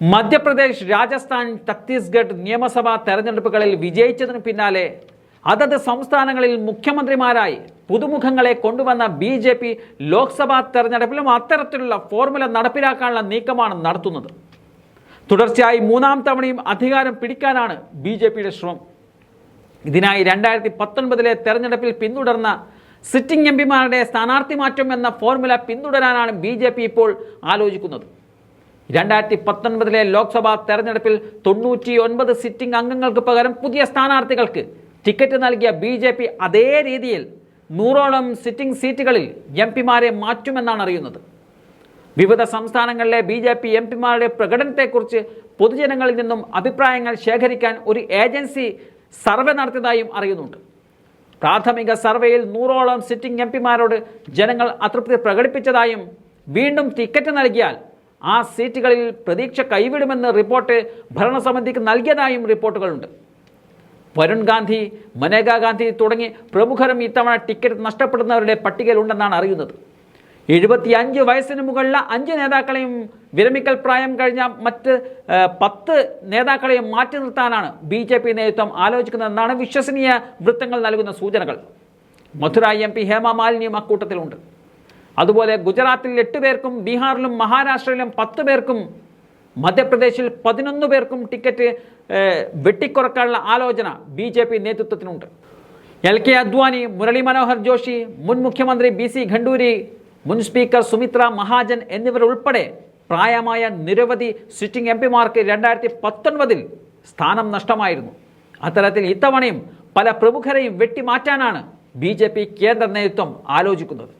മധ്യപ്രദേശ് രാജസ്ഥാൻ ഛത്തീസ്ഗഡ് നിയമസഭാ തെരഞ്ഞെടുപ്പുകളിൽ വിജയിച്ചതിന് പിന്നാലെ അതത് സംസ്ഥാനങ്ങളിൽ മുഖ്യമന്ത്രിമാരായി പുതുമുഖങ്ങളെ കൊണ്ടുവന്ന ബി ജെ പി ലോക്സഭാ തെരഞ്ഞെടുപ്പിലും അത്തരത്തിലുള്ള ഫോർമുല നടപ്പിലാക്കാനുള്ള നീക്കമാണ് നടത്തുന്നത്. തുടർച്ചയായി മൂന്നാം തവണയും അധികാരം പിടിക്കാനാണ് ബി ജെ പിയുടെ ശ്രമം. ഇതിനായി രണ്ടായിരത്തി പത്തൊൻപതിലെ തെരഞ്ഞെടുപ്പിൽ പിന്തുടർന്ന സിറ്റിംഗ് എം പിമാരുടെ സ്ഥാനാർത്ഥി മാറ്റം എന്ന ഫോർമുല പിന്തുടരാനാണ് ബി ഇപ്പോൾ ആലോചിക്കുന്നത്. രണ്ടായിരത്തി പത്തൊൻപതിലെ ലോക്സഭാ തെരഞ്ഞെടുപ്പിൽ തൊണ്ണൂറ്റി ഒൻപത് സിറ്റിംഗ് അംഗങ്ങൾക്ക് പകരം പുതിയ സ്ഥാനാർത്ഥികൾക്ക് ടിക്കറ്റ് നൽകിയ ബി ജെ പി അതേ രീതിയിൽ നൂറോളം സിറ്റിംഗ് സീറ്റുകളിൽ എം പിമാരെ മാറ്റുമെന്നാണ് അറിയുന്നത്. വിവിധ സംസ്ഥാനങ്ങളിലെ ബി ജെ പി എം പിമാരുടെ പ്രകടനത്തെക്കുറിച്ച് പൊതുജനങ്ങളിൽ നിന്നും അഭിപ്രായങ്ങൾ ശേഖരിക്കാൻ ഒരു ഏജൻസി സർവേ നടത്തിയതായും അറിയുന്നുണ്ട്. പ്രാഥമിക സർവേയിൽ നൂറോളം സിറ്റിംഗ് എം പിമാരോട് ജനങ്ങൾ അതൃപ്തി പ്രകടിപ്പിച്ചതായും വീണ്ടും ടിക്കറ്റ് നൽകിയാൽ ആ സീറ്റുകളിൽ പ്രതീക്ഷ കൈവിടുമെന്ന് റിപ്പോർട്ട് ഭരണസമിതിക്ക് നൽകിയതായും റിപ്പോർട്ടുകളുണ്ട്. വരുൺ ഗാന്ധി മനേകാ ഗാന്ധി തുടങ്ങി പ്രമുഖരും ഇത്തവണ ടിക്കറ്റ് നഷ്ടപ്പെടുന്നവരുടെ പട്ടികയിലുണ്ടെന്നാണ് അറിയുന്നത്. എഴുപത്തിയഞ്ച് വയസ്സിന് മുകളിലുള്ള അഞ്ച് നേതാക്കളെയും വിരമിക്കൽ പ്രായം കഴിഞ്ഞ മറ്റ് പത്ത് നേതാക്കളെയും മാറ്റി നിർത്താനാണ് ബി ജെ പി നേതൃത്വം ആലോചിക്കുന്നതെന്നാണ് വിശ്വസനീയ വൃത്തങ്ങൾ നൽകുന്ന സൂചനകൾ. മധുര എം പി ഹേമ മാലിനിയും അക്കൂട്ടത്തിലുണ്ട്. അതുപോലെ ഗുജറാത്തിൽ എട്ട് പേർക്കും ബീഹാറിലും മഹാരാഷ്ട്രയിലും പത്ത് പേർക്കും മധ്യപ്രദേശിൽ പതിനൊന്ന് പേർക്കും ടിക്കറ്റ് വെട്ടിക്കുറക്കാനുള്ള ആലോചന ബി ജെ പി നേതൃത്വത്തിനുണ്ട്. എൽ കെ അദ്വാനി മുരളി മനോഹർ ജോഷി മുൻ മുഖ്യമന്ത്രി ബി സി ഖണ്ഡൂരി മുൻ സ്പീക്കർ സുമിത്ര മഹാജൻ എന്നിവരുൾപ്പെടെ പ്രായമായ നിരവധി സിറ്റിംഗ് എം പിമാർക്ക് രണ്ടായിരത്തി പത്തൊൻപതിൽ സ്ഥാനം നഷ്ടമായിരുന്നു. അത്തരത്തിൽ ഇത്തവണയും പല പ്രമുഖരെയും വെട്ടിമാറ്റാനാണ് ബി കേന്ദ്ര നേതൃത്വം ആലോചിക്കുന്നത്.